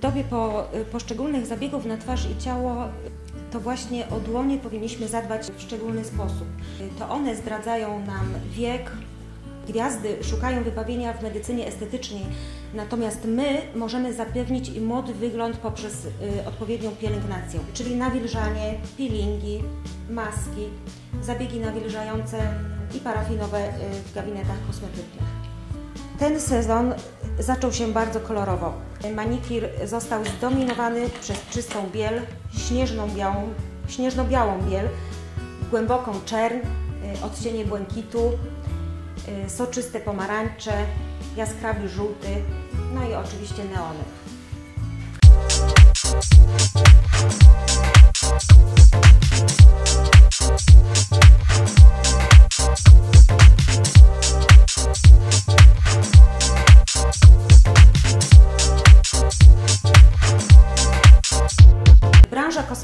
W dobie po, poszczególnych zabiegów na twarz i ciało to właśnie o dłonie powinniśmy zadbać w szczególny sposób. To one zdradzają nam wiek. Gwiazdy szukają wybawienia w medycynie estetycznej, natomiast my możemy zapewnić im młody wygląd poprzez y, odpowiednią pielęgnację, czyli nawilżanie, peelingi, maski, zabiegi nawilżające i parafinowe y, w gabinetach kosmetycznych. Ten sezon zaczął się bardzo kolorowo. Manikir został zdominowany przez czystą biel, śnieżną białą, śnieżno-białą biel, głęboką czerń, y, odcienie błękitu, y, soczyste pomarańcze, jaskrawy żółty, no i oczywiście neony.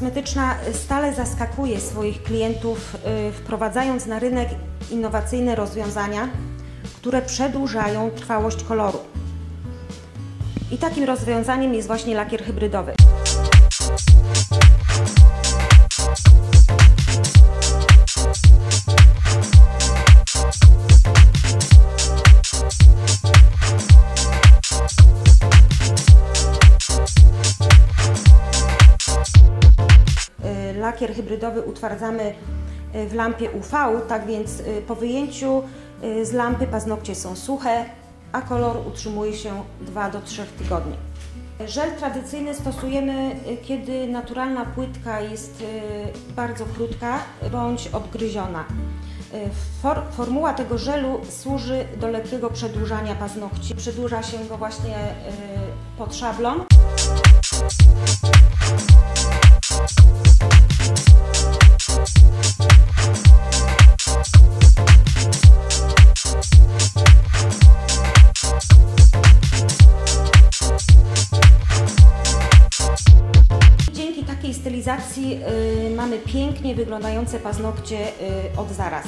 Kosmetyczna stale zaskakuje swoich klientów, y, wprowadzając na rynek innowacyjne rozwiązania, które przedłużają trwałość koloru. I takim rozwiązaniem jest właśnie lakier hybrydowy. Lakier hybrydowy utwardzamy y, w lampie UV, tak więc y, po wyjęciu y, z lampy paznokcie są suche, a kolor utrzymuje się 2 do 3 tygodni. Żel tradycyjny stosujemy, kiedy naturalna płytka jest bardzo krótka bądź obgryziona. For, formuła tego żelu służy do lekkiego przedłużania paznokci. Przedłuża się go właśnie pod szablon. Stylizacji y, mamy pięknie wyglądające paznokcie y, od zaraz.